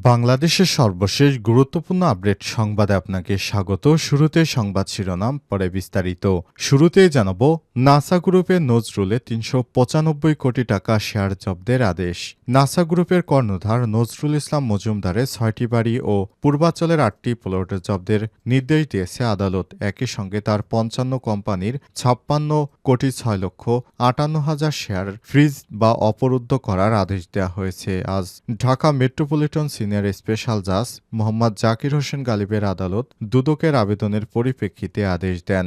বাংলাদেশের সর্বশেষ গুরুত্বপূর্ণ আপডেট সংবাদে আপনাকে স্বাগত। শুরুতে সংবাদ শিরোনাম, পরে বিস্তারিত। শুরুতে জানাব, নাসা গ্রুপের নজরুলে তিনশো পঁচানব্বই কোটি টাকা শেয়ার জব্দের আদেশ। নাসা গ্রুপের কর্ণধার নজরুল ইসলাম মজুমদারের ছয়টি বাড়ি ও পূর্বাঞ্চলের আটটি প্লটের জব্দের নির্দেশ দিয়েছে আদালত। একই সঙ্গে তার পঞ্চান্ন কোম্পানির ছাপ্পান্ন কোটি ছয় লক্ষ আটান্ন হাজার শেয়ার ফ্রিজ বা অপরুদ্ধ করার আদেশ দেওয়া হয়েছে। আজ ঢাকা মেট্রোপলিটন সিনিয়র স্পেশাল জাজ মোহাম্মদ জাকির হোসেন গালিবের আদালত দুদকের আবেদনের পরিপ্রেক্ষিতে আদেশ দেন।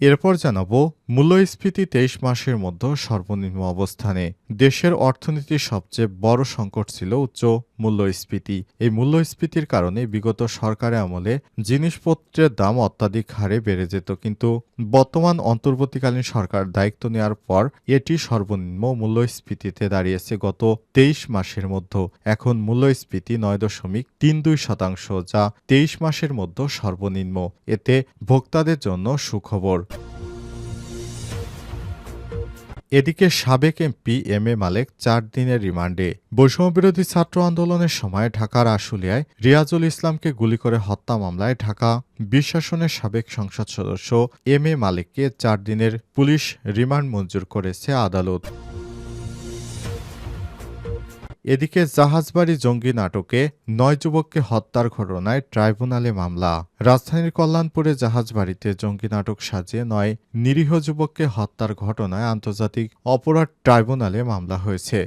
এরপর জানাব মূল্যস্ফীতি তেইশ মাসের মধ্যে সর্বনিম্ন অবস্থানে। দেশের অর্থনীতির সবচেয়ে বড় সংকট ছিল উচ্চ মূল্যস্ফীতি। এই মূল্যস্ফীতির কারণে বিগত সরকারের আমলে জিনিসপত্রের দাম অত্যাধিক হারে বেড়ে যেত, কিন্তু বর্তমান অন্তর্বর্তীকালীন সরকার দায়িত্ব নেওয়ার পর এটি সর্বনিম্ন মূল্যস্ফীতিতে দাঁড়িয়েছে গত তেইশ মাসের মধ্যে। এখন মূল্যস্ফীতি নয় দশমিক তিন দুই শতাংশ, যা তেইশ মাসের মধ্যে সর্বনিম্ন। এতে ভোক্তাদের জন্য সুখবর। এদিকে সাবেক এমপি এম এ মালেক চার দিনের রিমান্ডে। বৈষম্যবিরোধী ছাত্র আন্দোলনের সময় ঢাকার আশুলিয়ায় রিয়াজুল ইসলামকে গুলি করে হত্যা মামলায় ঢাকা বিশ্বাসনের সাবেক সংসদ সদস্য এম এ মালেককে চার দিনের পুলিশ রিমান্ড মঞ্জুর করেছে আদালত। এদিকে জাহাজবাড়ি জঙ্গি নাটকে নয় যুবককে হত্যার ঘটনায় ট্রাইব্যুনালে মামলা। রাজধানীর কল্যাণপুরে জাহাজবাড়িতে জঙ্গি নাটক সাজিয়ে নয় নিরীহ যুবককে হত্যার ঘটনায় আন্তর্জাতিক অপরাধ ট্রাইব্যুনালে মামলা হয়েছে।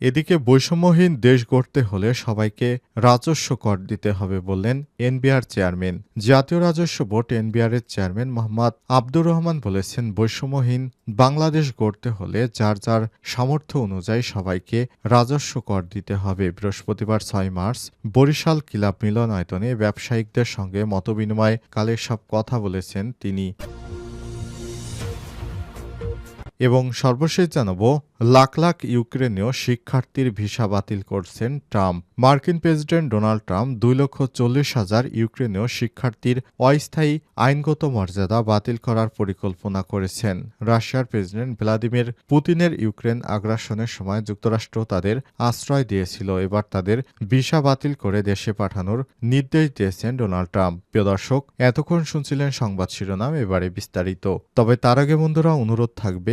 এদিকে বৈষম্যহীন দেশ গড়তে হলে সবাইকে রাজস্ব কর দিতে হবে বললেন এনবিআর চেয়ারম্যান। জাতীয় রাজস্ব বোর্ড এনবিআর এর চেয়ারম্যান মোহাম্মদ আব্দুর রহমান বলেছেন, বৈষম্যহীন বাংলাদেশ গড়তে হলে যার যার সামর্থ্য অনুযায়ী সবাইকে রাজস্ব কর দিতে হবে। বৃহস্পতিবার ছয় মার্চ বরিশাল ক্লাব মিলনায়তনে ব্যবসায়িকদের সঙ্গে মতবিনিময় কালে সব কথা বলেছেন তিনি। এবং সর্বশেষ জানাব, লাখ লাখ ইউক্রেনীয় শিক্ষার্থীর ভিসা বাতিল করছেন ট্রাম্প। মার্কিন প্রেসিডেন্ট ডোনাল্ড ট্রাম্প দুই লক্ষ চল্লিশ হাজার ইউক্রেনীয় শিক্ষার্থীর অস্থায়ী আইনগত মর্যাদা বাতিল করার পরিকল্পনা করেছেন। রাশিয়ার প্রেসিডেন্ট ভ্লাদিমির পুতিনের ইউক্রেন আগ্রাসনের সময় যুক্তরাষ্ট্র তাদের আশ্রয় দিয়েছিল। এবার তাদের ভিসা বাতিল করে দেশে পাঠানোর নির্দেশ দিয়েছেন ডোনাল্ড ট্রাম্প। প্রিয় দর্শক, এতক্ষণ শুনছিলেন সংবাদ শিরোনাম, এবারে বিস্তারিত। তবে তার আগে বন্ধুরা, অনুরোধ থাকবে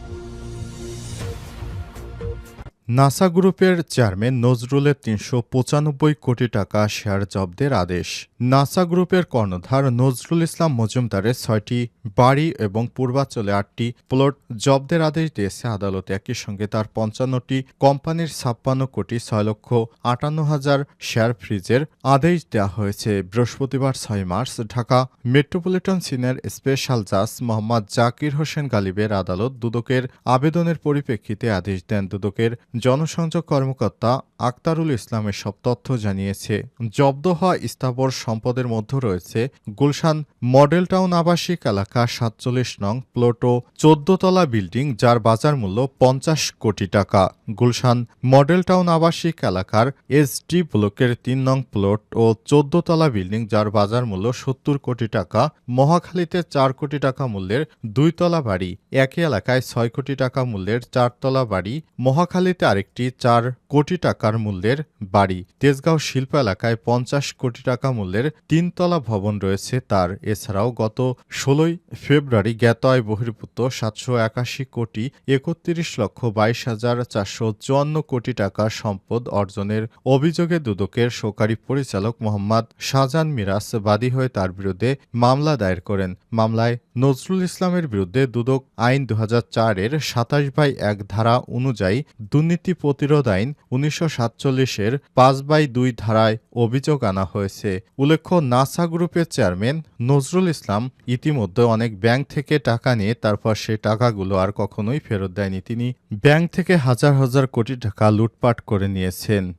নাসা গ্রুপের চেয়ারম্যান নজরুলের তিনশো পঁচানব্বই কোটি টাকা শেয়ার জব্দের আদেশ। নাসা গ্রুপের কর্ণধার নজরুল ইসলাম মজুমদারের ছয়টি বাড়ি এবং পূর্বাঞ্চলে আটটি প্লট জব্দের আদেশ দিয়েছে আদালত। একই সঙ্গে তার পঞ্চান্নটি কোম্পানির ছাপ্পান্ন কোটি ছয় লক্ষ আটান্ন হাজার শেয়ার ফ্রিজের আদেশ দেওয়া হয়েছে। বৃহস্পতিবার ছয় March Dhaka metropolitan senior special জাজ মোহাম্মদ জাকির হোসেন গালিবের আদালত দুদকের আবেদনের পরিপ্রেক্ষিতে আদেশ দেন। দুদকের জনসংযোগ কর্মকর্তা আক্তারুল ইসলামের সব তথ্য জানিয়েছে। জব্দ হওয়া স্থাবর সম্পদের মধ্যে রয়েছে গুলশান মডেল টাউন আবাসিক এলাকা সাতচল্লিশ নং প্লটো চোদ্দতলা বিল্ডিং, যার বাজার মূল্য পঞ্চাশ কোটি টাকা। গুলশান মডেল টাউন আবাসিক এলাকার এসডি ব্লকের তিন নং প্লট ও চোদ্দতলা বিল্ডিং, যার বাজার মূল্য সত্তর কোটি টাকা। মহাখালীতে চার কোটি টাকা মূল্যের দুইতলা বাড়ি, একই এলাকায় ছয় কোটি টাকা মূল্যের চারতলা বাড়ি। মহাখালীতে আরেকটি চার কোটি টাকার মূল্যের বাড়ি। তেজগাঁও শিল্প এলাকায় পঞ্চাশ কোটি টাকা মূল্যের তিনতলা ভবন রয়েছে তার। এছাড়াও গত ষোলোই ফেব্রুয়ারি জ্ঞাত আয় বহির্ভূত সাতশো একাশি কোটি একত্রিশ লক্ষ বাইশ হাজার চারশো চুয়ান্ন কোটি টাকা সম্পদ অর্জনের অভিযোগে দুদকের সহকারী পরিচালক মোহাম্মদ শাহজাহান মিরাজ বাদী হয়ে তার বিরুদ্ধে মামলা দায়ের করেন। মামলায় নজরুল ইসলামের বিরুদ্ধে দুদক আইন দু হাজার চারের সাতাশ বাই এক ধারা অনুযায়ী দুর্নীতি প্রতিরোধ আইন উনিশশো সাতচল্লিশের পাঁচ বাই দুই ধারায় অভিযোগ আনা হয়েছে। উল্লেখ্য, নাসা গ্রুপের চেয়ারম্যান নজরুল ইসলাম ইতিমধ্যে অনেক ব্যাংক থেকে টাকা নিয়ে তারপর সে টাকাগুলো আর কখনোই ফেরত দেয়নি। তিনি ব্যাংক থেকে হাজার হাজার কোটি টাকা লুটপাট করে নিয়েছেন।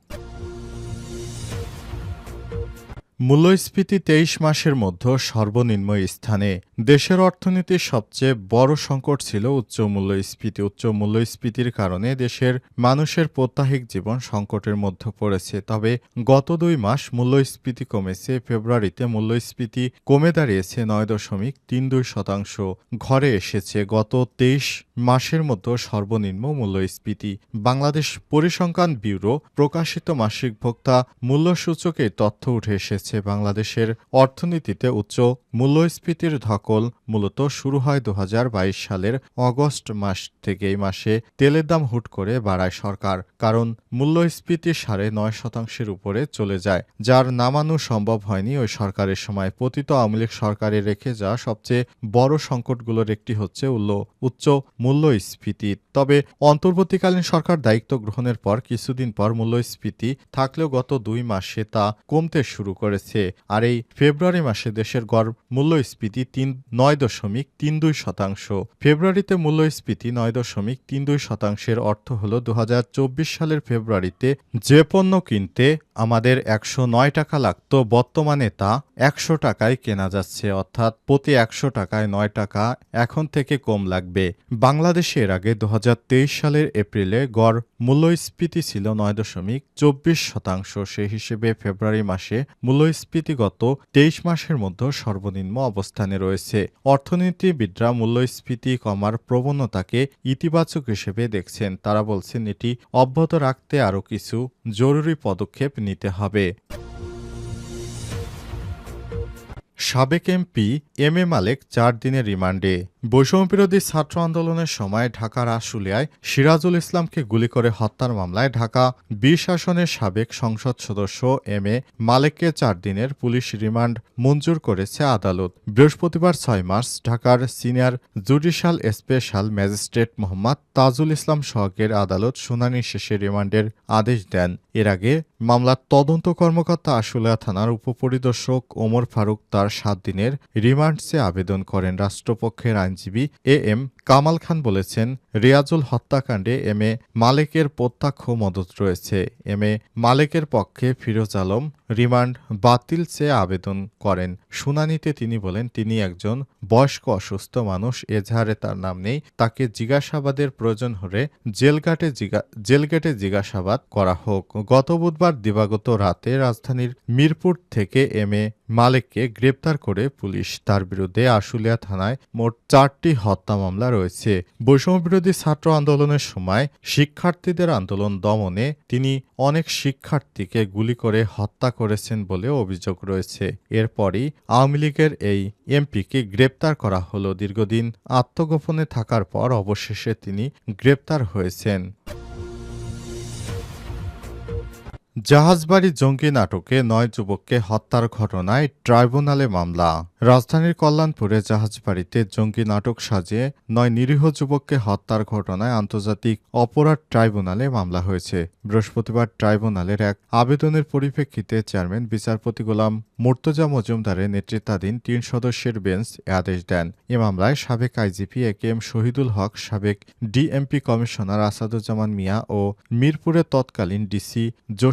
মূল্যস্ফীতি তেইশ মাসের মধ্যে সর্বনিম্ন স্থানে। দেশের অর্থনীতির সবচেয়ে বড় সংকট ছিল উচ্চ মূল্যস্ফীতি। উচ্চ মূল্যস্ফীতির কারণে দেশের মানুষের প্রত্যাহিক জীবন সংকটের মধ্যে পড়েছে। তবে গত দুই মাস মূল্যস্ফীতি কমেছে। ফেব্রুয়ারিতে মূল্যস্ফীতি কমে দাঁড়িয়েছে নয় দশমিক তিন দুই শতাংশ। ঘরে এসেছে গত তেইশ মাসের মধ্যে সর্বনিম্ন মূল্যস্ফীতি। বাংলাদেশ পরিসংখ্যান ব্যুরো প্রকাশিত মাসিক ভোক্তা মূল্যসূচকে তথ্য উঠে এসেছে। বাংলাদেশের অর্থনীতিতে উচ্চ মূল্যস্ফীতির ধকল। মূলত শুরু হয় দু হাজার বাইশ সালের অগস্ট মাস থেকে এই মাসে তেলের দাম হুট করে বাড়ায় সরকার, কারণ মূল্যস্ফীতি সাড়ে নয় শতাংশের উপরে চলে যায়, যার নামানো সম্ভব হয়নি ওই সরকারের সময়। পতিত আওয়ামী লীগ সরকারে রেখে যাওয়া সবচেয়ে বড় সংকটগুলোর একটি হচ্ছে উচ্চ মূল্যস্ফীতি। তবে অন্তর্বর্তীকালীন সরকার দায়িত্ব গ্রহণের পর কিছুদিন পর মূল্যস্ফীতি থাকলেও গত দুই মাসে তা কমতে শুরু করেছে। আর এই ফেব্রুয়ারি মাসে দেশের গড় মূল্যস্ফীতি তিন, নয় দশমিক তিন দুই শতাংশ। ফেব্রুয়ারিতে মূল্যস্ফীতি নয় দশমিক তিন দুই শতাংশের অর্থ হল দু সালের ফেব্রুয়ারিতে যে পণ্য কিনতে আমাদের একশো নয় টাকা লাগতো, বর্তমানে তা একশো টাকায় কেনা যাচ্ছে। অর্থাৎ প্রতি একশো টাকায় নয় টাকা এখন থেকে কম লাগবে। বাংলাদেশে এর আগে দু হাজার তেইশ সালের এপ্রিলে গড় মূল্যস্ফীতি ছিল নয় দশমিক চব্বিশ শতাংশ। সে হিসেবে ফেব্রুয়ারি মাসে মূল্যস্ফীতি গত তেইশ মাসের মধ্যে সর্বনিম্ন অবস্থানে রয়েছে। অর্থনীতিবিদরা মূল্যস্ফীতি কমার প্রবণতাকে ইতিবাচক হিসেবে দেখছেন। তারা বলছেন, এটি অব্যাহত রাখতে আরও কিছু জরুরি পদক্ষেপ নিতে হবে। সাবেক এমপি এম এ মালেক চার দিনের রিমান্ডে। বৈষম্যবিরোধী ছাত্র আন্দোলনের সময় ঢাকার আশুলিয়ায় সিরাজুল ইসলামকে গুলি করে হত্যার মামলায় ঢাকা বিশ আসনের সাবেক সংসদ সদস্য এম এ মালেককে চার দিনের পুলিশ রিমান্ড মঞ্জুর করেছে আদালত। বৃহস্পতিবার ছয় মার্চ ঢাকার senior judicial special magistrate Mohammad Tajul Islam সহকের আদালত শুনানি শেষে রিমান্ডের আদেশ দেন। এর আগে মামলার তদন্ত কর্মকর্তা আশুলিয়া থানার উপপরিদর্শক ওমর ফারুক তার সাত দিনের রিমান্ড চেয়ে আবেদন করেন। রাষ্ট্রপক্ষের আইনজীবী এ এম কামাল খান বলেছেন, রিয়াজুল হত্যাকাণ্ডে এম এ মালেকের প্রত্যক্ষ মদত রয়েছে। এম এ মালেকের পক্ষে ফিরোজ আলম রিমান্ড বাতিল চেয়ে আবেদন করেন। শুনানিতে তিনি বলেন, তিনি একজন বয়স্ক অসুস্থ মানুষ এজাহারে তার নাম নেই, তাকে জিজ্ঞাসাবাদের প্রয়োজন হলে জেলঘাটে জেলগেটে জিজ্ঞাসাবাদ করা হোক। গত বুধবার দিবাগত রাতে রাজধানীর মিরপুর থেকে এম এ মালেককে গ্রেপ্তার করে পুলিশ। তার বিরুদ্ধে আশুলিয়া থানায় মোট চারটি হত্যা মামলা রয়েছে। বৈষম্যবিরোধী ছাত্র আন্দোলনের সময় শিক্ষার্থীদের আন্দোলন দমনে তিনি অনেক শিক্ষার্থীকে গুলি করে হত্যা করেছেন বলে অভিযোগ রয়েছে। এরপরই আওয়ামী লীগের এই এমপিকে গ্রেপ্তার করা হলো। দীর্ঘদিন আত্মগোপনে থাকার পর অবশেষে তিনি গ্রেপ্তার হয়েছেন। জাহাজবাড়ি জঙ্গি নাটকে নয় যুবককে হত্যার ঘটনায় ট্রাইব্যুনালে মামলা। রাজধানীর কল্যাণপুরে জাহাজবাড়িতে জঙ্গি নাটক সাজিয়ে নয় নিরীহ যুবককে হত্যার ঘটনায় আন্তর্জাতিক অপরাধ ট্রাইব্যুনালে মামলা হয়েছে। বৃহস্পতিবার ট্রাইব্যুনালের এক আবেদনের পরিপ্রেক্ষিতে চেয়ারম্যান, বিচারপতি গোলাম মুর্তজা মজুমদারের নেতৃত্বাধীন তিন সদস্যের বেঞ্চ এ আদেশ দেন। এ মামলায় সাবেক IGP A K M Shahidul Haque, সাবেক ডিএমপি কমিশনার আসাদুজ্জামান মিয়া ও মিরপুরের তৎকালীন ডিসি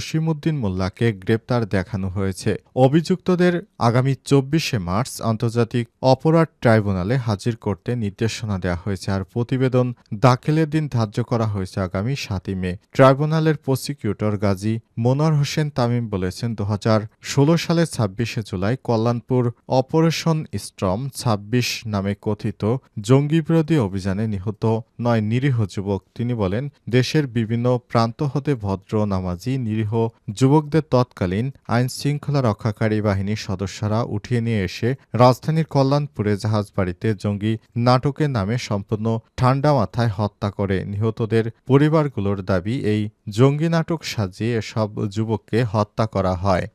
জসিমউদ্দিন মোল্লাকে গ্রেপ্তার দেখানো হয়েছে। অভিযুক্তদের আগামী চব্বিশে মার্চ আন্তর্জাতিক অপরাধ ট্রাইব্যুনালে হাজির করতে নির্দেশনা দেওয়া হয়েছে আর প্রতিবেদন দাখিলের দিন ধার্য করা হয়েছে আগামী সাতই মে। ট্রাইব্যুনালের প্রসিকিউটর গাজী মনোয়ার হোসেন তামিম বলেছেন দু হাজার ষোলো সালের ছাব্বিশে জুলাই কল্যাণপুর অপারেশন স্ট্রম ছাব্বিশ নামে কথিত জঙ্গি বিরোধী অভিযানে নিহত নয় নিরীহ যুবক। তিনি বলেন, দেশের বিভিন্ন প্রান্ত হতে ভদ্র নামাজি নিরীহ যুবকদের তৎকালীন আইনশৃঙ্খলা রক্ষাকারী বাহিনীর সদস্যরা উঠিয়ে নিয়ে এসে রাজধানীর কল্যাণপুরে জাহাজবাড়িতে জঙ্গি নাটকের নামে সম্পূর্ণ ঠান্ডা মাথায় হত্যা করে নিহতদের পরিবারগুলোর দাবি, এই জঙ্গি নাটক সাজিয়ে এসব যুবককে হত্যা করা হয়।